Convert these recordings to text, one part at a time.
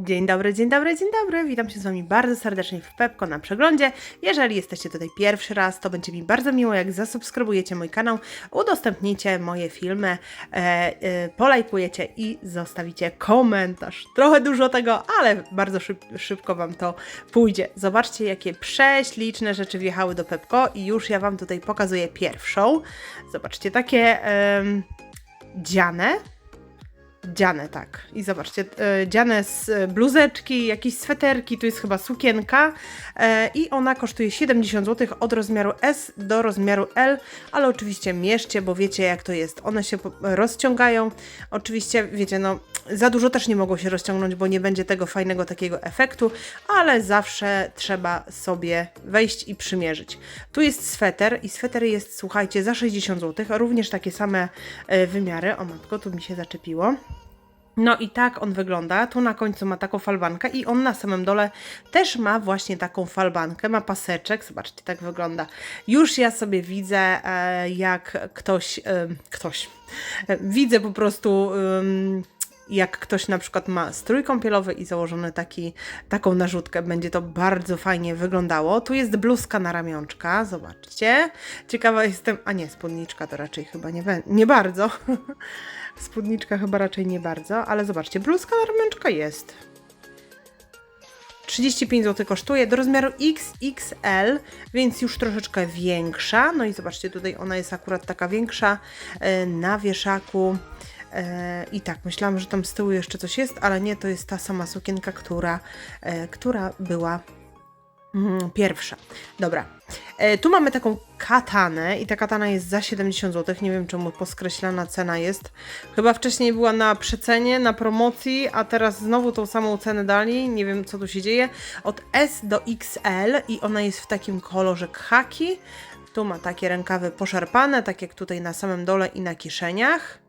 Dzień dobry, dzień dobry, dzień dobry. Witam się z Wami bardzo serdecznie w Pepko na przeglądzie. Jeżeli jesteście tutaj pierwszy raz, to będzie mi bardzo miło, jak zasubskrybujecie mój kanał, udostępnicie moje filmy, e, e, polajkujecie i zostawicie komentarz. Trochę dużo tego, ale bardzo szyb, szybko Wam to pójdzie. Zobaczcie, jakie prześliczne rzeczy wjechały do Pepko i już ja Wam tutaj pokazuję pierwszą. Zobaczcie, takie em, dziane dziane, tak. I zobaczcie, e, dziane z e, bluzeczki, jakieś sweterki, tu jest chyba sukienka e, i ona kosztuje 70 zł od rozmiaru S do rozmiaru L, ale oczywiście mierzcie, bo wiecie jak to jest. One się rozciągają. Oczywiście, wiecie, no za dużo też nie mogło się rozciągnąć, bo nie będzie tego fajnego takiego efektu, ale zawsze trzeba sobie wejść i przymierzyć. Tu jest sweter i sweter jest, słuchajcie, za 60 zł, również takie same wymiary. O matko, tu mi się zaczepiło. No i tak on wygląda. Tu na końcu ma taką falbankę i on na samym dole też ma właśnie taką falbankę, ma paseczek. Zobaczcie, tak wygląda. Już ja sobie widzę, e, jak ktoś, e, ktoś, e, widzę po prostu... jak ktoś na przykład ma strój kąpielowy i założony taki, taką narzutkę, będzie to bardzo fajnie wyglądało. Tu jest bluzka na ramionczka, zobaczcie. Ciekawa jestem, a nie, spódniczka to raczej chyba nie, nie bardzo. Spódniczka chyba raczej nie bardzo, ale zobaczcie, bluzka na jest. 35 zł kosztuje, do rozmiaru XXL, więc już troszeczkę większa. No i zobaczcie, tutaj ona jest akurat taka większa e, na wieszaku. E, I tak, myślałam, że tam z tyłu jeszcze coś jest, ale nie, to jest ta sama sukienka, która, e, która była pierwsza. Dobra. E, tu mamy taką katanę i ta katana jest za 70 zł. Nie wiem czemu poskreślana cena jest. Chyba wcześniej była na przecenie, na promocji, a teraz znowu tą samą cenę dali. Nie wiem co tu się dzieje. Od S do XL i ona jest w takim kolorze khaki. Tu ma takie rękawy poszarpane, tak jak tutaj na samym dole i na kieszeniach.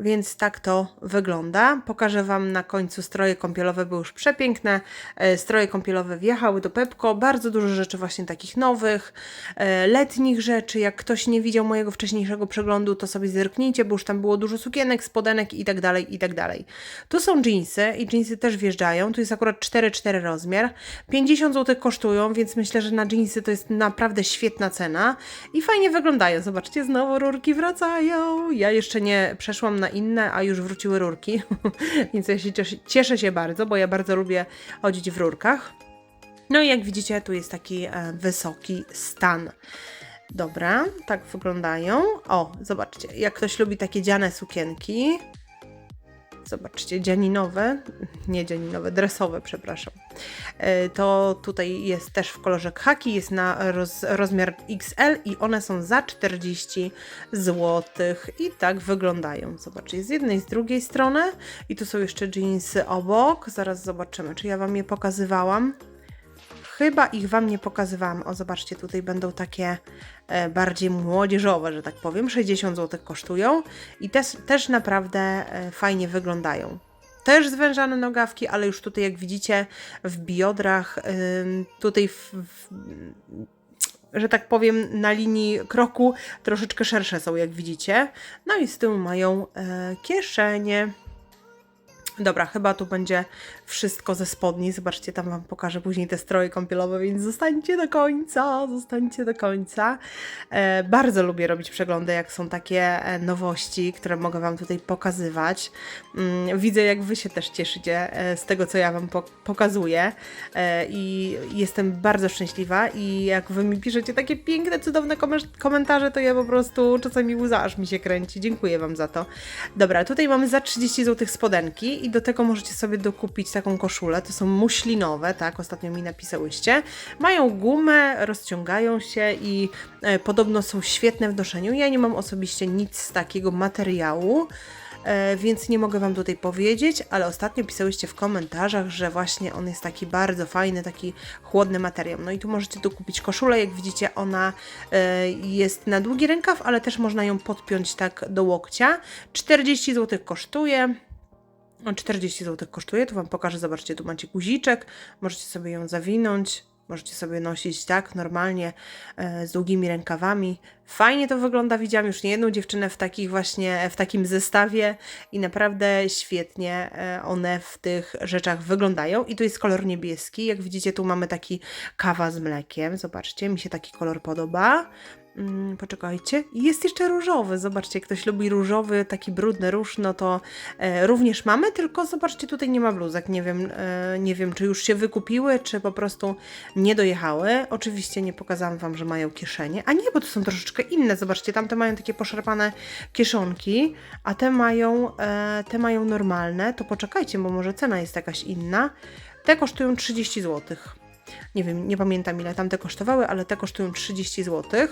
Więc tak to wygląda. Pokażę Wam na końcu stroje kąpielowe, były już przepiękne. E, Stroje kąpielowe wjechały do Pepko. Bardzo dużo rzeczy właśnie takich nowych, e, letnich rzeczy. Jak ktoś nie widział mojego wcześniejszego przeglądu, to sobie zerknijcie, bo już tam było dużo sukienek, spodenek i tak dalej, i tak dalej. Tu są jeansy i jeansy też wjeżdżają. Tu jest akurat 4,4 rozmiar. 50 zł kosztują, więc myślę, że na jeansy to jest naprawdę świetna cena i fajnie wyglądają. Zobaczcie, znowu rurki wracają. Ja jeszcze nie przeszłam na inne, a już wróciły rurki, więc ja się cieszę, cieszę się bardzo, bo ja bardzo lubię chodzić w rurkach. No i jak widzicie, tu jest taki e, wysoki stan. Dobra, tak wyglądają. O, zobaczcie, jak ktoś lubi takie dziane sukienki. Zobaczcie, dzianinowe, nie dzianinowe, dresowe, przepraszam. E, To tutaj jest też w kolorze khaki, jest na roz, rozmiar XL i one są za 40 zł. I tak wyglądają. Zobaczcie, z jednej z drugiej strony. I tu są jeszcze jeansy obok. Zaraz zobaczymy, czy ja Wam je pokazywałam. Chyba ich Wam nie pokazywałam. O, zobaczcie, tutaj będą takie e, bardziej młodzieżowe, że tak powiem. 60 zł kosztują i też, też naprawdę e, fajnie wyglądają. Też zwężane nogawki, ale już tutaj, jak widzicie, w biodrach, tutaj w, w, że tak powiem, na linii kroku troszeczkę szersze są, jak widzicie. No i z tyłu mają e, kieszenie. Dobra, chyba tu będzie wszystko ze spodni. Zobaczcie, tam Wam pokażę później te stroje kąpielowe, więc zostańcie do końca, zostańcie do końca. E, bardzo lubię robić przeglądy, jak są takie e, nowości, które mogę Wam tutaj pokazywać. Mm, widzę, jak Wy się też cieszycie e, z tego, co ja Wam po pokazuję i jestem bardzo szczęśliwa i jak Wy mi piszecie takie piękne, cudowne komen- komentarze, to ja po prostu czasami łza aż mi się kręci. Dziękuję Wam za to. Dobra, tutaj mamy za 30 zł spodenki i do tego możecie sobie dokupić taką koszulę. To są muślinowe, tak? Ostatnio mi napisałyście. Mają gumę, rozciągają się i e, podobno są świetne w noszeniu. Ja nie mam osobiście nic z takiego materiału. E, więc nie mogę Wam tutaj powiedzieć, ale ostatnio pisałyście w komentarzach, że właśnie on jest taki bardzo fajny, taki chłodny materiał. No i tu możecie dokupić koszulę, jak widzicie ona e, jest na długi rękaw, ale też można ją podpiąć tak do łokcia. 40 zł kosztuje. O 40 zł kosztuje, tu Wam pokażę, zobaczcie, tu macie guziczek, możecie sobie ją zawinąć, Możecie sobie nosić tak normalnie, e, z długimi rękawami. Fajnie to wygląda. Widziałam już niejedną dziewczynę w takich właśnie, w takim zestawie i naprawdę świetnie e, one w tych rzeczach wyglądają. I tu jest kolor niebieski. Jak widzicie, tu mamy taki kawa z mlekiem. Zobaczcie, mi się taki kolor podoba. Mm, poczekajcie. Jest jeszcze różowy. Zobaczcie, ktoś lubi różowy, taki brudny róż, no to e, również mamy, tylko zobaczcie, tutaj nie ma bluzek. Nie wiem, e, nie wiem, czy już się wykupiły, czy po prostu nie dojechały. Oczywiście nie pokazałam Wam, że mają kieszenie. A nie, bo to są troszeczkę inne. Zobaczcie, tamte mają takie poszarpane kieszonki, a te mają, e, te mają normalne. To poczekajcie, bo może cena jest jakaś inna. Te kosztują 30 zł. Nie wiem, nie pamiętam ile tamte kosztowały, ale te kosztują 30 zł.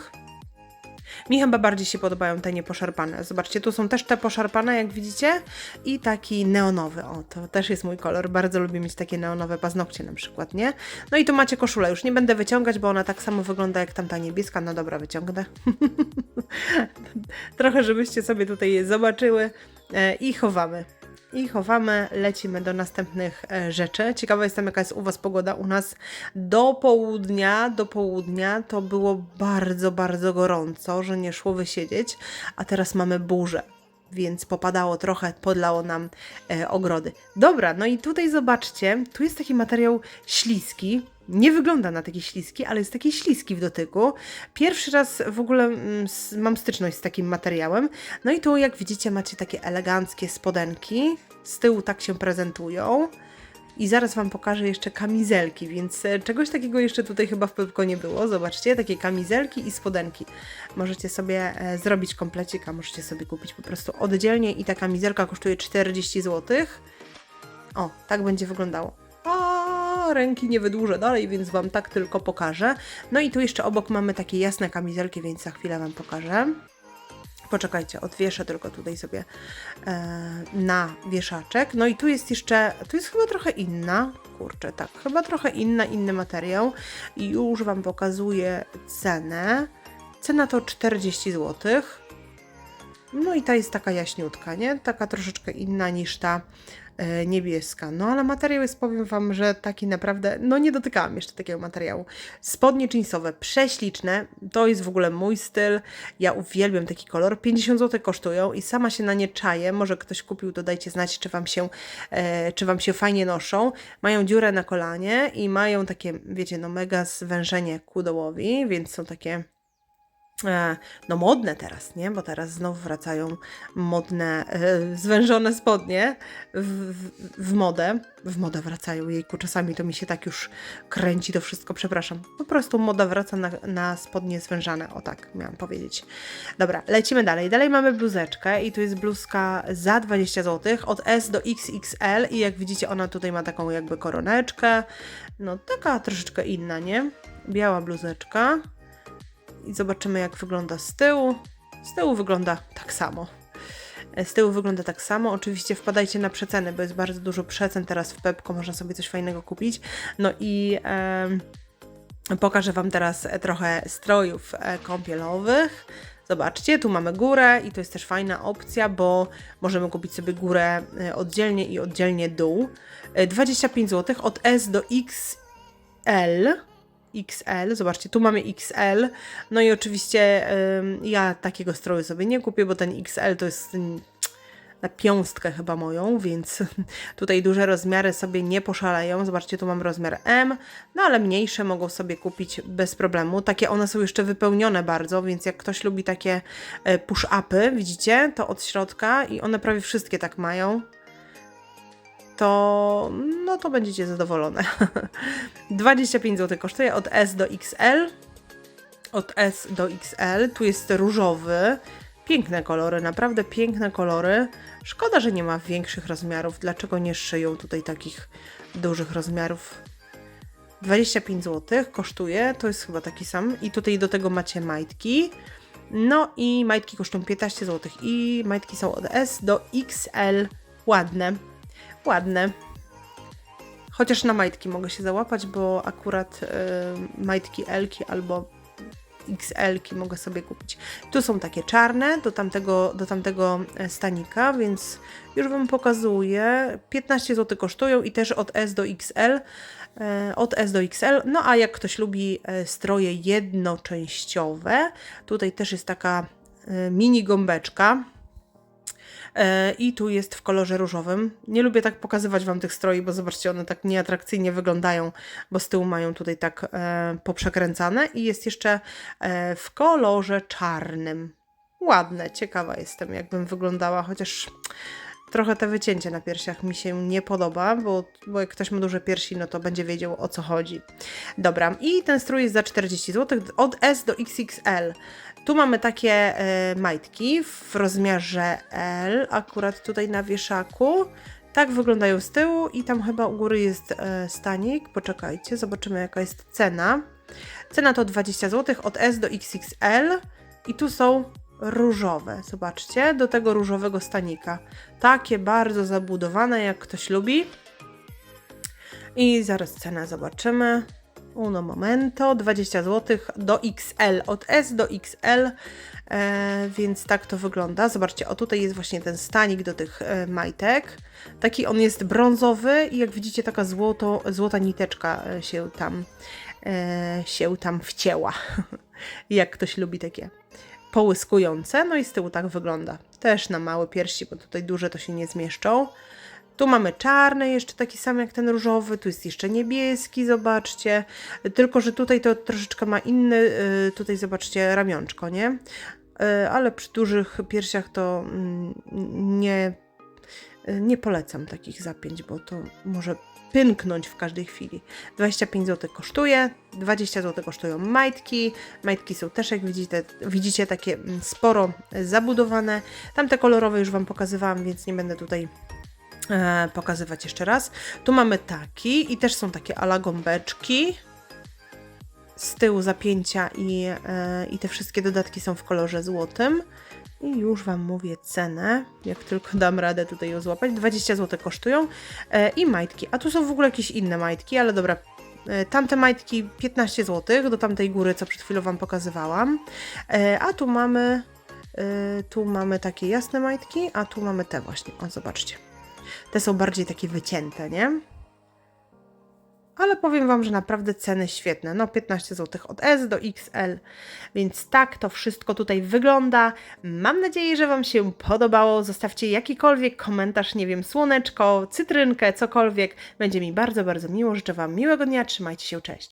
Mi chyba bardziej się podobają te nieposzarpane. Zobaczcie, tu są też te poszarpane, jak widzicie, i taki neonowy. O, to też jest mój kolor. Bardzo lubię mieć takie neonowe paznokcie na przykład, nie? No i tu macie koszulę. Już nie będę wyciągać, bo ona tak samo wygląda jak tamta niebieska. No dobra, wyciągnę. Trochę, żebyście sobie tutaj je zobaczyły e, i chowamy. I chowamy, lecimy do następnych e, rzeczy. Ciekawa jestem, jaka jest u Was pogoda. U nas do południa, do południa to było bardzo, bardzo gorąco, że nie szło wysiedzieć, a teraz mamy burzę. Więc popadało trochę, podlało nam e, ogrody. Dobra, no i tutaj zobaczcie, tu jest taki materiał śliski. Nie wygląda na taki śliski, ale jest taki śliski w dotyku. Pierwszy raz w ogóle mm, mam styczność z takim materiałem. No i tu, jak widzicie, macie takie eleganckie spodenki. Z tyłu tak się prezentują. I zaraz Wam pokażę jeszcze kamizelki, więc e, czegoś takiego jeszcze tutaj chyba w Pepko nie było. Zobaczcie, takie kamizelki i spodenki. Możecie sobie e, zrobić komplecik, a możecie sobie kupić po prostu oddzielnie i ta kamizelka kosztuje 40 zł. O, tak będzie wyglądało. A ręki nie wydłużę dalej, więc Wam tak tylko pokażę. No i tu jeszcze obok mamy takie jasne kamizelki, więc za chwilę Wam pokażę. Poczekajcie, odwieszę tylko tutaj sobie e, na wieszaczek. No i tu jest jeszcze, tu jest chyba trochę inna, kurczę, tak, chyba trochę inna, inny materiał. I już Wam pokazuję cenę. Cena to 40 zł. No i ta jest taka jaśniutka, nie? Taka troszeczkę inna niż ta niebieska. No ale materiał jest, powiem Wam, że taki naprawdę, no nie dotykałam jeszcze takiego materiału. Spodnie jeansowe, prześliczne, to jest w ogóle mój styl. Ja uwielbiam taki kolor. 50 zł kosztują i sama się na nie czaję. Może ktoś kupił, to dajcie znać, czy Wam się, e, czy wam się fajnie noszą. Mają dziurę na kolanie i mają takie, wiecie, no mega zwężenie ku dołowi, więc są takie e, no modne teraz, nie? Bo teraz znowu wracają modne, e, zwężone spodnie w, w, w modę. W modę wracają, jejku, czasami to mi się tak już kręci to wszystko, przepraszam. Po prostu moda wraca na, na spodnie zwężane, o tak miałam powiedzieć. Dobra, lecimy dalej. Dalej mamy bluzeczkę i tu jest bluzka za 20 zł, od S do XXL i jak widzicie ona tutaj ma taką jakby koroneczkę, no taka troszeczkę inna, nie? Biała bluzeczka i zobaczymy, jak wygląda z tyłu. Z tyłu wygląda tak samo. E, Z tyłu wygląda tak samo. Oczywiście wpadajcie na przeceny, bo jest bardzo dużo przecen teraz w Pepko, można sobie coś fajnego kupić. No i em, pokażę Wam teraz e, trochę strojów e, kąpielowych. Zobaczcie, tu mamy górę i to jest też fajna opcja, bo możemy kupić sobie górę e, oddzielnie i oddzielnie dół. E, 25 zł od S do XL. XL, zobaczcie, tu mamy XL. No i oczywiście ym, ja takiego stroju sobie nie kupię, bo ten XL to jest na piąstkę chyba moją, więc tutaj duże rozmiary sobie nie poszaleją. Zobaczcie, tu mam rozmiar M, no ale mniejsze mogą sobie kupić bez problemu. Takie one są jeszcze wypełnione bardzo, więc jak ktoś lubi takie e, push-upy, widzicie, to od środka i one prawie wszystkie tak mają to no to będziecie zadowolone. 25 zł kosztuje od S do XL. Od S do XL. Tu jest różowy. Piękne kolory, naprawdę piękne kolory. Szkoda, że nie ma większych rozmiarów. Dlaczego nie szyją tutaj takich dużych rozmiarów? 25 zł kosztuje, to jest chyba taki sam. I tutaj do tego macie majtki. No i majtki kosztują 15 zł. I majtki są od S do XL. Ładne ładne. Chociaż na majtki mogę się załapać, bo akurat y, majtki Elki albo XL mogę sobie kupić. Tu są takie czarne do tamtego, do tamtego e, stanika, więc już Wam pokazuję. 15 zł kosztują i też od S do XL. e, Od S do XL. No a jak ktoś lubi e, stroje jednoczęściowe, tutaj też jest taka mini gąbeczka. E, I tu jest w kolorze różowym. Nie lubię tak pokazywać Wam tych stroi, bo zobaczcie, one tak nieatrakcyjnie wyglądają, bo z tyłu mają tutaj tak e, poprzekręcane. I jest jeszcze e, w kolorze czarnym. Ładne, ciekawa jestem, jakbym wyglądała, chociaż trochę te wycięcie na piersiach mi się nie podoba, bo, bo jak ktoś ma duże piersi, no to będzie wiedział o co chodzi. Dobra, i ten strój jest za 40 zł, od S do XXL. Tu mamy takie e, majtki w rozmiarze L, akurat tutaj na wieszaku. Tak wyglądają z tyłu i tam chyba u góry jest e, stanik. Poczekajcie, zobaczymy jaka jest cena. Cena to 20 zł od S do XXL i tu są różowe. Zobaczcie, do tego różowego stanika. Takie bardzo zabudowane, jak ktoś lubi. I zaraz cenę zobaczymy. Uno momento, 20 zł do XL, od S do XL, e, więc tak to wygląda. Zobaczcie, o tutaj jest właśnie ten stanik do tych e, majtek. Taki on jest brązowy i jak widzicie taka złoto, złota niteczka e, się tam, e, się tam wcięła. jak ktoś lubi takie połyskujące. No i z tyłu tak wygląda. Też na małe piersi, bo tutaj duże to się nie zmieszczą. Tu mamy czarny, jeszcze taki sam jak ten różowy, tu jest jeszcze niebieski, zobaczcie. Tylko, że tutaj to troszeczkę ma inny, y, tutaj zobaczcie, ramionczko, nie? Y, Ale przy dużych piersiach to mm, nie, y, nie polecam takich zapięć, bo to może pęknąć w każdej chwili. 25 zł kosztuje, 20 zł kosztują majtki. Majtki są też, jak widzicie, widzicie takie mm, sporo zabudowane. Tamte kolorowe już Wam pokazywałam, więc nie będę tutaj e, pokazywać jeszcze raz. Tu mamy taki i też są takie ala gąbeczki z tyłu zapięcia i, e, i te wszystkie dodatki są w kolorze złotym. I już Wam mówię cenę, jak tylko dam radę tutaj ją złapać. 20 zł kosztują e, i majtki. A tu są w ogóle jakieś inne majtki, ale dobra. E, Tamte majtki 15 zł do tamtej góry, co przed chwilą Wam pokazywałam. E, A tu mamy, e, tu mamy takie jasne majtki, a tu mamy te właśnie. O, zobaczcie. Te są bardziej takie wycięte, nie? Ale powiem Wam, że naprawdę ceny świetne. No 15 zł od S do XL. Więc tak to wszystko tutaj wygląda. Mam nadzieję, że Wam się podobało. Zostawcie jakikolwiek komentarz, nie wiem, słoneczko, cytrynkę, cokolwiek. Będzie mi bardzo, bardzo miło. Życzę Wam miłego dnia. Trzymajcie się, cześć.